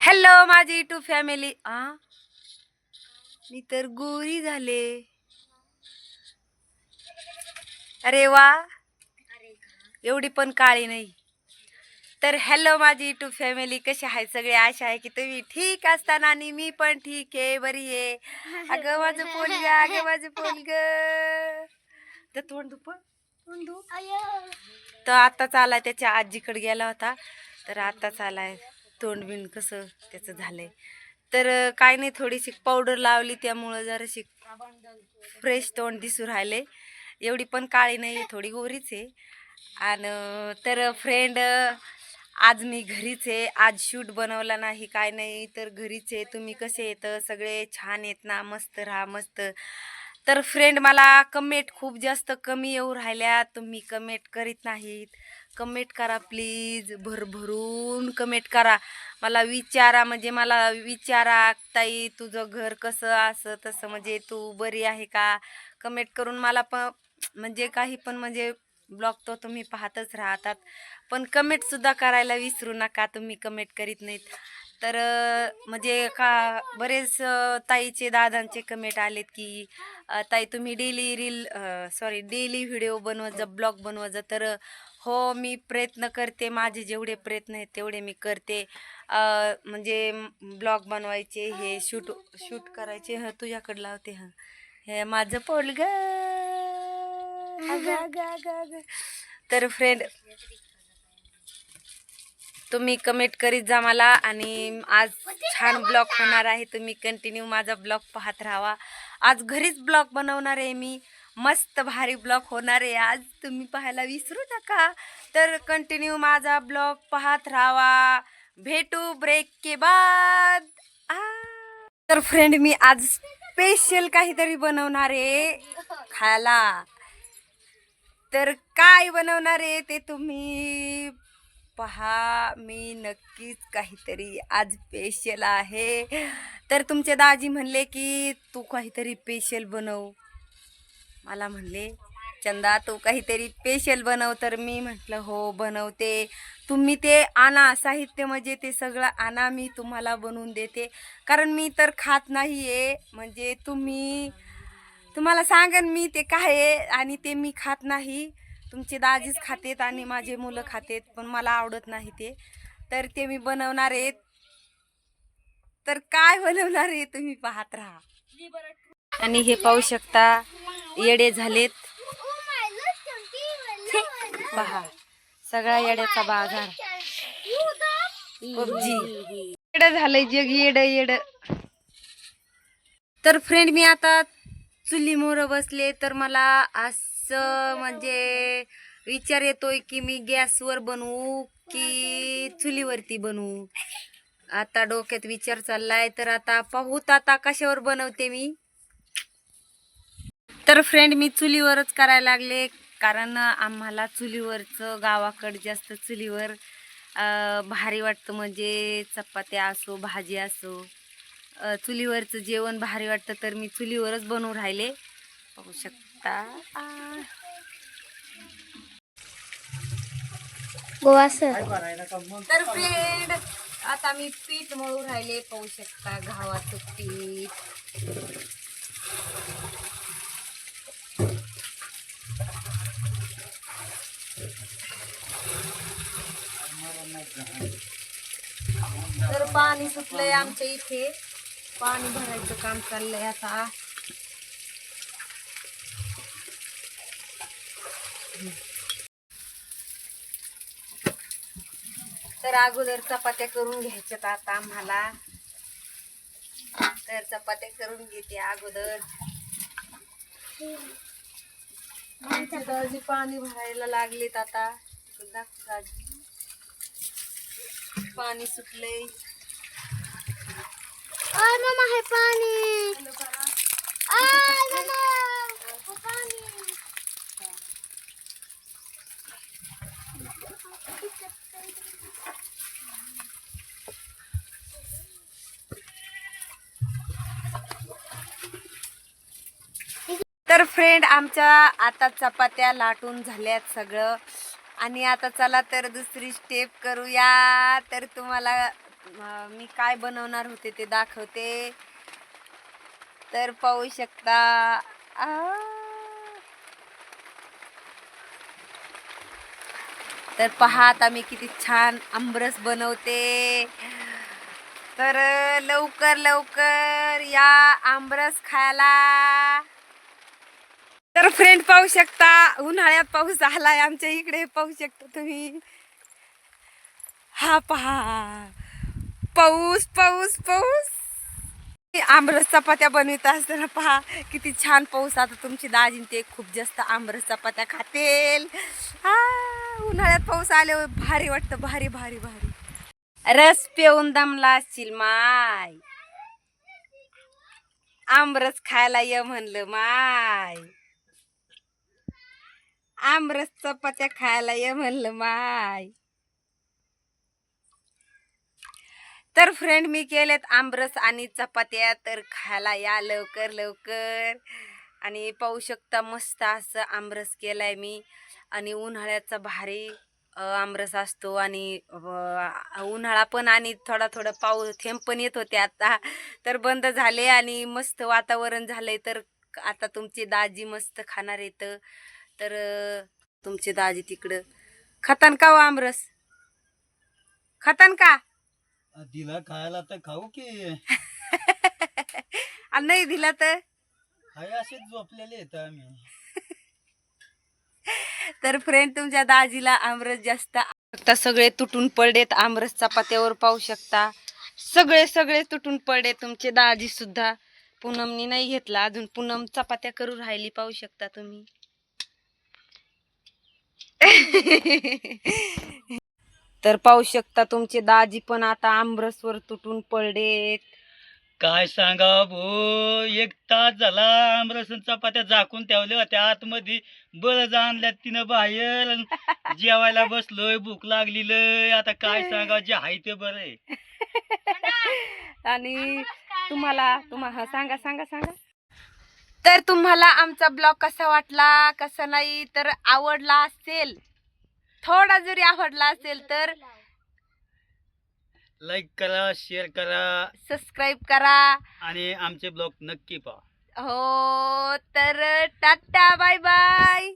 Hello माझी YouTube family आ? मी तर गोरी झाले. अरे वा. एवढी पण काळी नाही. तर हॅलो माझी युट्यूब फॅमिली कशी आहे सगळे? आशा आहे की तुम्ही ठीक असताना आणि मी पण ठीक आहे. बरी आहे. अगं माझं पोलग अगं माझं पोलग तर तोंड तोंड तर आताच आलाय त्याच्या आजीकडे गेला होता. तर आताच आलाय. तोंड बिन कसं त्याचं झालंय. तर काय नाही थोडीशी पावडर लावली त्यामुळं जराशी फ्रेश तोंड दिसू राहिले. एवढी पण काळी नाही थोडी गोरीच आहे. आणि तर फ्रेंड आज मी घरीच आहे. आज शूट बनवला नाही काय नाही तर घरीच आहे. तुम्ही कसे येत सगळे छान येत ना? मस्त राहा मस्त. तर फ्रेंड मला कमेंट खूप जास्त कमी येऊ राहिल्या. तुम्ही कमेंट करीत नाहीत. कमेंट करा प्लीज भरभरून कमेंट करा. मला विचारा म्हणजे मला विचारा ताई तुझं घर कसं असं तसं म्हणजे तू बरी आहे का? कमेंट करून मला पण म्हणजे काही पण म्हणजे ब्लॉग तो तुम्ही पाहतच राहतात. पण कमेंटसुद्धा करायला विसरू नका तुम्ही कमेंट करीत नाहीत. तर म्हणजे का बरेच ताईचे दादांचे कमेंट आलेत की ताई तुम्ही daily reel sorry daily video बनवत जा ब्लॉग बनवत जा तर हो मी प्रयत्न करते. माझे जेवढे प्रयत्न आहेत तेवढे मी करते. म्हणजे ब्लॉग बनवायचे हे शूट शूट करायचे. ह तुझ्याकडे लावते हा. हे माझं पोलग तर फ्रेंड तुम्ही कमेंट करीत जा मला. आणि आज छान ब्लॉग होणार आहे. तुम्ही कंटिन्यू माझा ब्लॉग पाहत राहावा. आज घरीच ब्लॉग बनवणार आहे मी. मस्त भारी ब्लॉग होणार आहे आज. तुम्ही पाहायला विसरू नका. तर कंटिन्यू माझा ब्लॉग पाहत राहावा भेटू ब्रेक के बाद. आ. तर फ्रेंड मी आज स्पेशल काहीतरी बनवणार आहे. खायला. तर काय बनवणार आहे ते तुम्ही पहा. मी नक्कीच काहीतरी आज स्पेशल आहे. तर तुमचे दाजी म्हणले की तू काहीतरी स्पेशल बनव. मला म्हणले चंदा तू काहीतरी स्पेशल बनव. तर मी म्हटलं हो बनवते. तुम्ही ते आणा साहित्य म्हणजे ते सगळं आणा मी तुम्हाला बनवून देते. कारण मी तर खात नाही आहे म्हणजे तुम्ही तुम्हाला सांगन मी ते काय आहे आणि ते मी खात नाही. तुमचे दाजीच खातेत आणि माझे मुलं खातेत पण मला आवडत नाही ते. तर ते मी बनवणार आहेत. तर काय बनवणार आहे तुम्ही? पाहत राहा. आणि हे पाहू शकता येडे झालेत. पहा सगळा येड्याचा बाजार. पबजी. येड झालंय जग येड येड. तर फ्रेंड मी आता चुलीमोर बसले तर मला असं म्हणजे विचार येतोय की मी गॅसवर बनवू की चुलीवरती बनवू? आता डोक्यात विचार चाललाय तर आता पाहूत आता कशावर बनवते मी? तर फ्रेंड मी चुलीवरच करायला लागले. कारण आम्हाला चुलीवरचं गावाकडे जास्त चुलीवर भारी वाटतं. म्हणजे चपात्या असो भाजी असो चुलीवरचं जेवण भारी वाटतं. तर मी चुलीवरच बनवून राहिले. पाहू शकता. गोवा सर. तर फ्रेंड आता मी पीठ मळू राहिले. पाहू शकता गव्हाचं पीठ. तर पाणी सुटलंय आमच्या इथे. पाणी भरायचं काम चाललंय आता. तर अगोदर चपात्या करून घ्यायच्यात आता आम्हाला. तर चपात्या करून घेते अगोदर. आमच्या दाजी पाणी भरायला लागलेत आता. दाखवू दाजी. पाणी सुटलंय. मम्मा हे पाणी. तर फ्रेंड आमच्या आता चपात्या लाटून झाल्यात सगळं. आणि आता चला तर दुसरी स्टेप करूया. तर तुम्हाला मी काय बनवणार होते ते दाखवते. तर पाहू शकता. तर पहा आता मी किती छान आंबरस बनवते. तर लवकर लवकर या आंबरस खायला. तर फ्रेंड पाहू शकता. उन्हाळ्यात पाऊस आलाय आमच्या इकडे. पाहू शकता तुम्ही. हा पहा. पाऊस पाऊस पाऊस. आमरस चपात्या बनवित असताना पहा. किती छान पाऊस आता तुमची दाजीन ते खूप जास्त आमरस चपात्या खातेल. हा उन्हाळ्यात पाऊस आल्यावर भारी वाटतं. भारी भारी भारी. रस पेऊन दमला असशील माय. आमरस खायला ये म्हणलं माय. आमरस चपात्या खायला ये म्हणलं माय. तर फ्रेंड मी केलेत आमरस आणि चपात्या तर खायला या लवकर लवकर. आणि पाहू शकता मस्त असं आमरस केलाय मी. आणि उन्हाळ्याचा भारी आमरस असतो आणि उन्हाळा पण आणि थोडा थोडा पाऊस थेंब पण येत होते आता. तर बंद झाले आणि मस्त वातावरण झालंय. तर आता तुमची दाजी मस्त खाणार येतं तर तुमची दाजी तिकडं. खातान का हो आमरस? खातान का? तिला खायला तर खाऊ की. आणि नाही दिला तर? हाय असेच झोपलेले आहेत आम्ही. तर फ्रेंड तुमच्या दाजीला आमरस जास्त आता सगळे तुटून पडलेत आमरस चपात्यावर पाहू शकता. सगळे सगळे तुटून पडले तुमचे दाजी सुद्धा पूनमनी नाही घेतला. अजून पूनम चपात्या करू राहिली पाहू शकता तुम्ही. तर पाहू शकता तुमचे दाजी पण आता आमरसवर तुटून पडलेत. काय सांगा भो एक तास झाला आमरसन चपात्या झाकून ठेवल्या होत्या. आतमध्ये बरं आणल्यात तिनं बाहेर. अन जेवायला बसलोय भूक लागली लय. आता काय सांगा जे आहे ते बरं आहे. आणि तुम्हाला तुम्हाला सांगा सांगा सांगा. तर तुम्हाला आमचा ब्लॉग कसा वाटला कसा नाही तर आवडला असेल थोडा जरी आवडला असेल तर लाईक करा शेअर करा सबस्क्राईब करा. आणि आमचे ब्लॉग नक्की पहा. हो तर टाटा बाय बाय.